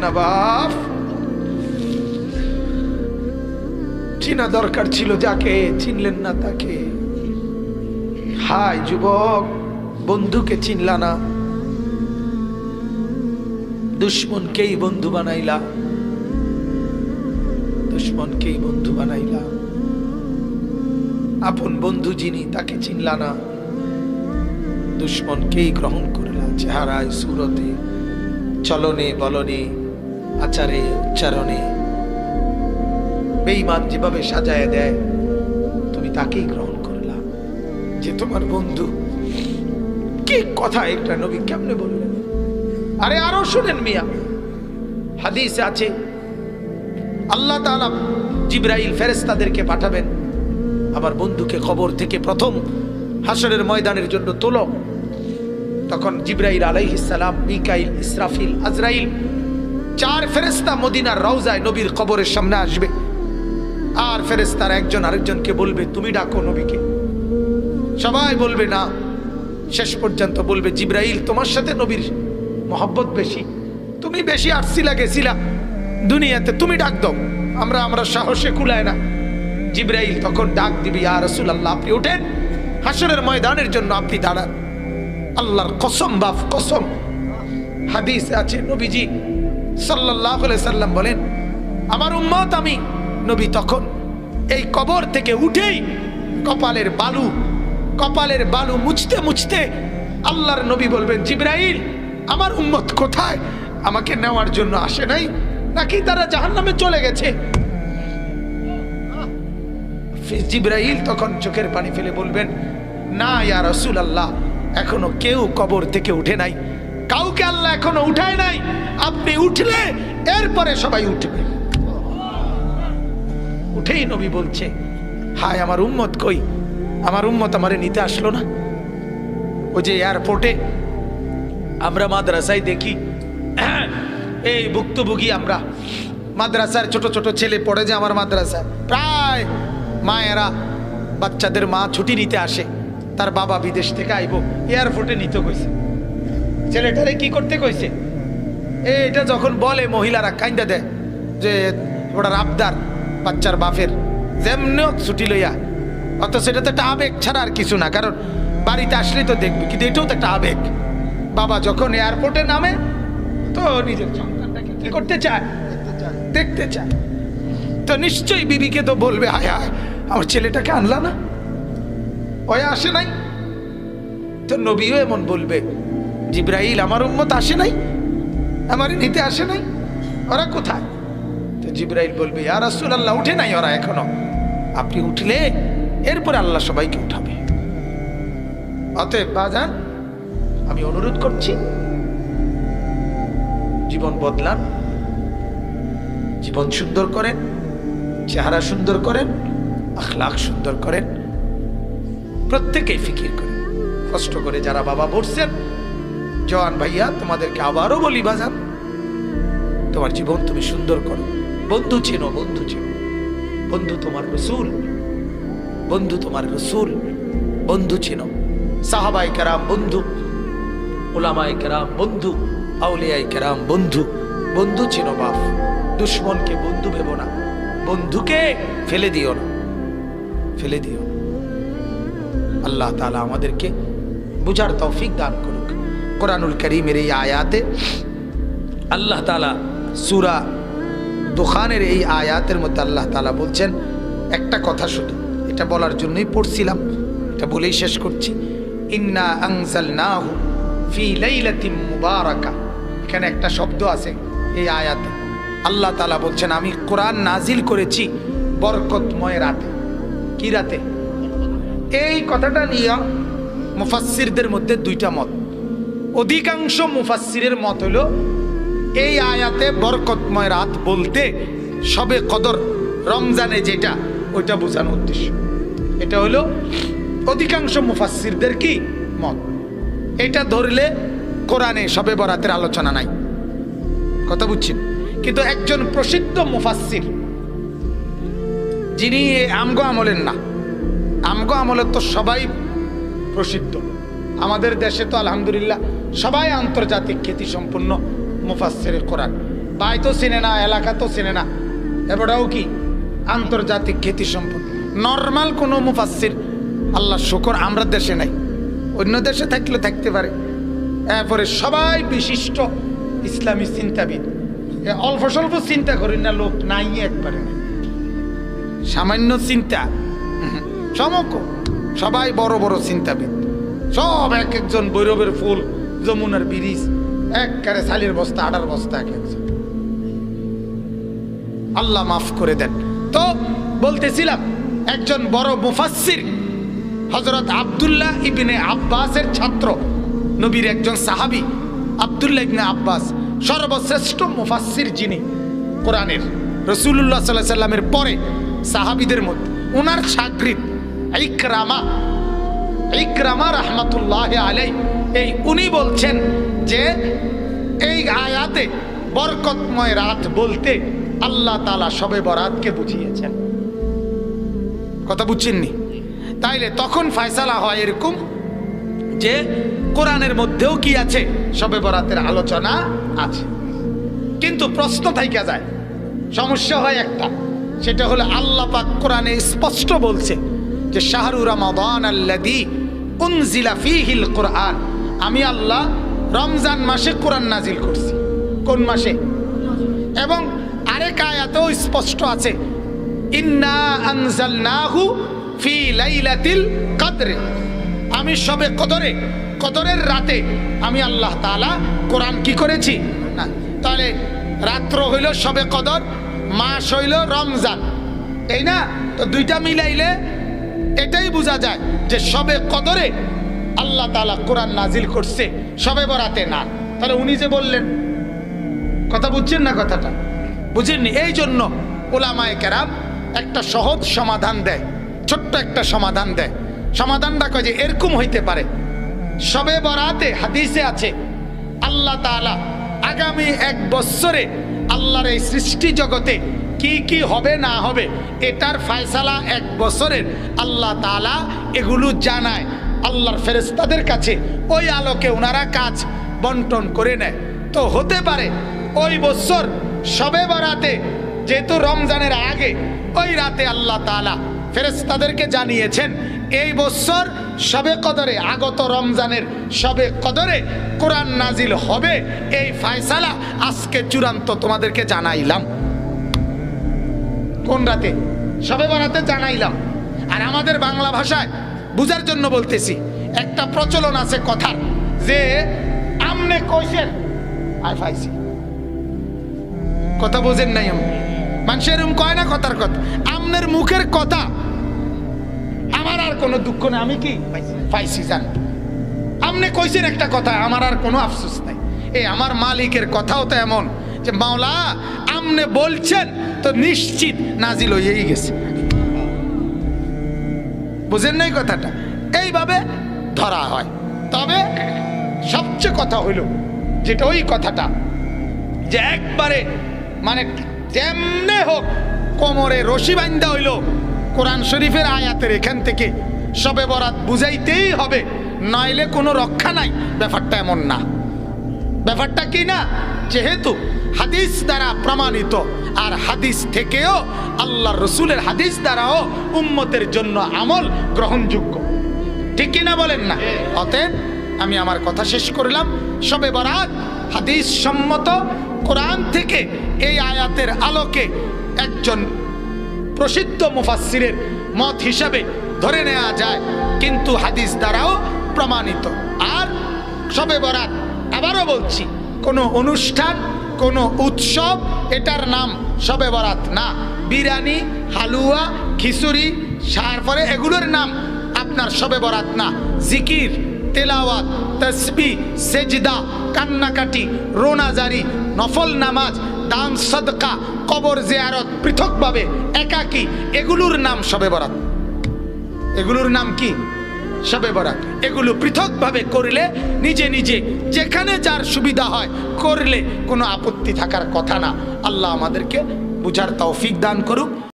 না বাপ চিনা দরকার ছিল যাকে, চিনলেন না তাকে। হাই যুবক, বন্ধুকে চিনলা না। দুশ্মনকেই বন্ধু বানাইলা। দুশ্মনকেই বন্ধু বানাইলা। আপন বন্ধু যিনি, তাকে চিনলা না। দুশ্মনকেই গ্রহণ করলা চেহারায়, সুরতে, চলনে, বলনে। আচারে উচ্চারণে। বেঈমান যেভাবে সাজায় দেয়, তুমি তাকেই গ্রহণ করলা। যে তোমার বন্ধু, কি কথা একটা নবী কেমনে বললেন? আরে আরও শুনেন মিয়া। হাদিস আছে, আল্লাহ তাআলা জিব্রাইল ফেরেশতাদেরকে পাঠাবেন। আমার বন্ধুকে খবর থেকে প্রথম হাসরের ময়দানের জন্য তোলো। তখন জিব্রাইল আলাইহিস সালাম, মিকাইল, ইসরাফিল, আজরাইল চার ফেরেশতা মদিনার রওজায় নবীর কবরের সামনে আসবে। আর ফেরেস্তার একজন আরেকজনকে বলবে, তুমি ডাকো নবীকে। সবাই বলবে, না। শেষ পর্যন্ত বলবে, জিব্রাইল, তোমার সাথে নবীর মহব্বত বেশি। তুমি বেশি আসছিলা গেছিলা দুনিয়াতে, তুমি ডাক দাও। আমরা আমরা সাহসে কুলায় না। জিব্রাইল তখন ডাক দিবি আর রসুল আল্লাহ আপনি ওঠেন। হাসরের ময়দানের জন্য আপনি দাঁড়ান। আল্লাহর কসম বাফ কসম। হাদিস আছে নবীজি সাল্লাম বলেন, আমার উম্মত আমি। নবী তখন এই কবর থেকে উঠেই কপালের বালু কপালের বালু মুছতে মুছতে আল্লাহর নবী বলবেন, জিব্রাইল, আমার উম্মত কোথায়? আমাকে নেওয়ার জন্য আসে নাই? নাকি তারা জাহান্নামে চলে গেছে? জিব্রাইল তখন চোখের পানি ফেলে বলবেন, না ইয়া রসুল আল্লাহ এখনও কেউ কবর থেকে উঠে নাই। কাউকে আল্লাহ এখনও উঠায় নাই। আপনি উঠলে এরপরে সবাই উঠবে। উঠেই নবী বলছে, হায়, আমার উম্মত কই? আমার উম্মত আমারে নিতে আসলো না। ওই যে এয়ারপোর্টে আমরা মাদ্রাসায় দেখি, এই ভুক্তভোগী আমরা। মাদ্রাসার ছোট ছোট ছেলে পড়ে যে আমার মাদ্রাসায় প্রায় মায়েরা বাচ্চাদের মা ছুটি নিতে আসে। তার বাবা বিদেশ থেকে আইব, এয়ারপোর্টে নিতে কইছে ছেলেটারে কি করতে কইছে এটা যখন বলে, মহিলারা কাইন্দা দেয় যে ওটার আবদার বাচ্চার বাপের। যেমনি ছুটি লইয়া। অত সেটা তো একটা আবেগ ছাড়া আর কিছু না, কারণ বাড়িতে আসলেই তো দেখবি, কিন্তু এটাও তো একটা আবেগ। বাবা যখন এয়ারপোর্টে নামে, তো নিজের সন্তানটাকে কি করতে চায়? দেখতে চায়। তো নিশ্চয়ই বিবিকে তো বলবে হায় হায় আমার ছেলেটাকে আনলা না? ওই আসে নাই। তো নবীও এমন বলবে জিব্রাহিল আমার উম্মত আসে নাই? আমার নিতে আসে নাই? ওরা কোথায়? তো জিব্রাইল বলবে আর রাসূল আল্লাহ উঠে নাই ওরা এখনও। আপনি উঠলে এরপরে আল্লাহ সবাইকে উঠাবে। অতএব বাজান, আমি অনুরোধ করছি, জীবন বদলান, জীবন সুন্দর করেন, চেহারা সুন্দর করেন, আখলাখ সুন্দর করেন, প্রত্যেকেই ফিকির করেন। কষ্ট করে যারা বাবা বসছেন জওয়ান ভাইয়া, তোমাদেরকে আবারও বলি, বাজান, তোমার জীবন তুমি সুন্দর করো। বন্ধু চেনো বন্ধু চেনো। বন্ধু তোমার রসুল, বন্ধু তোমার রসুল, বন্ধু চেনো। সাহাবাই কেরাম বন্ধু ওলামাই কেরাম বন্ধু, আউলিয়াই কেরাম বন্ধু। বন্ধু চেনো বাপ, দুশ্মনকে বন্ধু ভেবো না। বন্ধুকে ফেলে দিও না। ফেলে দিও আল্লাহ তালা আমাদেরকে বুঝার তৌফিক দান করুক কোরআনুল করিমের এই আয়াতে, আল্লাহ তালা সুরা দোকানের এই আয়াতের মধ্যে আল্লাহ তালা বলছেন, একটা কথা শুধু, এটা বলার জন্যই পড়ছিলাম, এটা বলেই শেষ করছি। ইন্না আংসাল নাহু ফি লাইলাতিম মুবারাকা। এখানে একটা শব্দ আছে এই আয়াতে। আল্লাহ তালা বলছেন, আমি কোরআন নাজিল করেছি বরকতময় রাতে। কি রাতে? এই কথাটা নিয়ে মুফাসসিরদের মধ্যে দুইটা মত। অধিকাংশ মুফাসসিরের মত হলো, এই আয়াতে বরকতময় রাত বলতে সবে কদর, রমজানে যেটা, ওইটা বোঝানো উদ্দেশ্য। এটা হলো অধিকাংশ মুফাসসিরদের কি? মত। এটা ধরলে কোরআনে সবে বরাতের আলোচনা নাই। কথা বুঝছেন? কিন্তু একজন প্রসিদ্ধ মুফাসসির, যিনি আমগো আমলের না, আমগো আমলের তো সবাই প্রসিদ্ধ। আমাদের দেশে তো আলহামদুলিল্লাহ সবাই আন্তর্জাতিক খ্যাতি সম্পন্ন মুফাসসির কোরআন। ভাই তো চেনে না, এলাকা তো চেনে না। এবারও কি আন্তর্জাতিক খ্যাতি সম্পন্ন নর্মাল কোনো মুফাসির আল্লাহ শুকর, আমরা দেশে নাই। অন্য দেশে থাকলে থাকতে পারে। এরপরে সবাই বিশিষ্ট ইসলামী চিন্তাবিদ। অল্প স্বল্প চিন্তা করি না, লোক নাই একবারে। নাই। সামান্য চিন্তা। সমক সবাই বড় বড় চিন্তাবিদ। সব এক একজন বৈরবের ফুল। যমুনার ব্রিজ, একবারে শালির বস্তা আডার বস্তা এক আল্লাহ মাফ করে দেন। তো বলতেছিলাম, একজন বড় মুফাসসির হজরত আব্দুল্লাহ ইবনে আব্বাসের ছাত্র, নবীর একজন সাহাবী, আব্দুল্লাহ ইবনে আব্বাস, সর্বশ্রেষ্ঠ মুফাসসির যিনি, কোরআনের রসুল্লাহ সাল্লাহ সাল্লামের পরে সাহাবীদের মধ্যে ওনার সাগরিদ ইকরামা ইকরামা রহমাতুল্লাহ আলাই এই উনি বলছেন যে এই আয়াতে বরকতময় রাত বলতে আল্লাহ তালা সবে বরাতকে বুঝিয়েছেন। কথা বুঝছেননি? তাইলে তখন ফয়সালা হয় এরকম যে কোরআনের মধ্যেও কি আছে? সবে বরাতের আলোচনা আছে। কিন্তু প্রশ্ন থাইকা যায়। সমস্যা হয় একটা। সেটা হলো আল্লাহ পাক কোরআনে স্পষ্ট বলছে যে শাহরু রমাদান আল্লাদি উনজিলা ফিহিল কোরআন। আমি আল্লাহ রমজান মাসে কোরআন নাজিল করছি। কোন মাসে? এবং আরেক আয়াতেও স্পষ্ট আছে। ইন্না কদরে। আমি সবে কদরে, কদরের রাতে আমি আল্লাহ তাআলা কোরআন কি করেছি? না, তাহলে রাত্র হইল সবে কদর, মাস হইল রমজান। এই না? তো দুইটা মিলাইলে এটাই বোঝা যায় যে সবে কদরে আল্লাহ তাআলা কোরআন নাজিল করছে, সবে বরাতে না। তাহলে উনি যে বললেন, কথা বুঝছেন না কথাটা? বুঝেননি? এই জন্য ওলামায় কেরাম একটা সহজ সমাধান দেয়, ছোট্ট একটা সমাধান দেয়। সমাধানটা কয় যে, এরকম হইতে পারে। সবে বরাতে হাদিসে আছে, আল্লাহ তাআলা আগামী এক বৎসরে আল্লাহর এই সৃষ্টি জগতে কি কি হবে না হবে, এটার ফায়সালা এক বছরের আল্লাহ তাআলা এগুলো জানায়। আল্লাহর ফেরেস্তাদের কাছে ওই আলোকে ওনারা কাজ বন্টন করে নেয়। তো হতে পারে ওই বছর সবে বরাতে, যেহেতু রমজানের আগে, ওই রাতে আল্লাহ তাআলা ফেরেস্তাদেরকে জানিয়েছেন, এই বছর সবে কদরে, আগত রমজানের সবে কদরে কোরআন নাজিল হবে। এই ফায়সালা আজকে চূড়ান্ত তোমাদেরকে জানাইলাম। কোন রাতে? সবে বরাতে জানাইলাম। আর আমাদের বাংলা ভাষায় বুঝার জন্য বলতেছি, একটা প্রচলন আছে কথার, যে আমনে কইছেন আয় পাইছি কথা বোঝেন নাই আমি মানুষের এরকম কয় না কথার কথা? আমনের মুখের কথা। আমার আর কোনো দুঃখ নেই। আমি কি পাইছি জান? আমনে কইছেন একটা কথা, আমার আর কোনো আফসোস নাই। এ, আমার মালিকের কথাও তো এমন, যে মাওলা, আমনে বলছেন, তো নিশ্চিত নাজিল হয়েই গেছে। বুঝেন নাই কথাটা? এইভাবে ধরা হয়। তবে সবচেয়ে কথা হইল যেটা ওই কথাটা, যে একবারে মানে যেমনে হোক কোমরে রশি বান্ধা হইল কোরআন শরীফের আয়াতের এখান থেকে, সবে বরাত বুঝাইতেই হবে, নইলে কোনো রক্ষা নাই। ব্যাপারটা এমন না। ব্যাপারটা কি না? যেহেতু হাদিস দ্বারা প্রমাণিত। আর হাদিস থেকেও আল্লাহ রসুলের হাদিস দ্বারাও উম্মতের জন্য আমল গ্রহণযোগ্য। ঠিক কিনা বলেন না? অতএব আমি আমার কথা শেষ করলাম। সবে বরাত হাদিস সম্মত কোরআন থেকে এই আয়াতের আলোকে একজন প্রসিদ্ধ মুফাসসিরের মত হিসাবে ধরে নেওয়া যায়। কিন্তু হাদিস দ্বারাও প্রমাণিত। আর সবে বরাত আবারও বলছি, কোনো অনুষ্ঠান কোনো উৎসব, এটার নাম সবে বরাত। না, বিরিয়ানি, হালুয়া, খিচুড়ি তারপরে এগুলোর নাম আপনার সবে বরাত না। জিকির, তেলাওয়াত, তসবি, সেজদা, কান্নাকাটি, রোনাজারি, নফল নামাজ, দান সদকা, কবর জিয়ারত, পৃথকভাবে একাকী, এগুলোর নাম সবে বরাত। এগুলোর নাম কি? সবে বরাত। এগুলো পৃথকভাবে করলে নিজে নিজে যেখানে যার সুবিধা হয় করলে কোনো আপত্তি থাকার কথা না। আল্লাহ আমাদেরকে বুঝার তৌফিক দান করুক।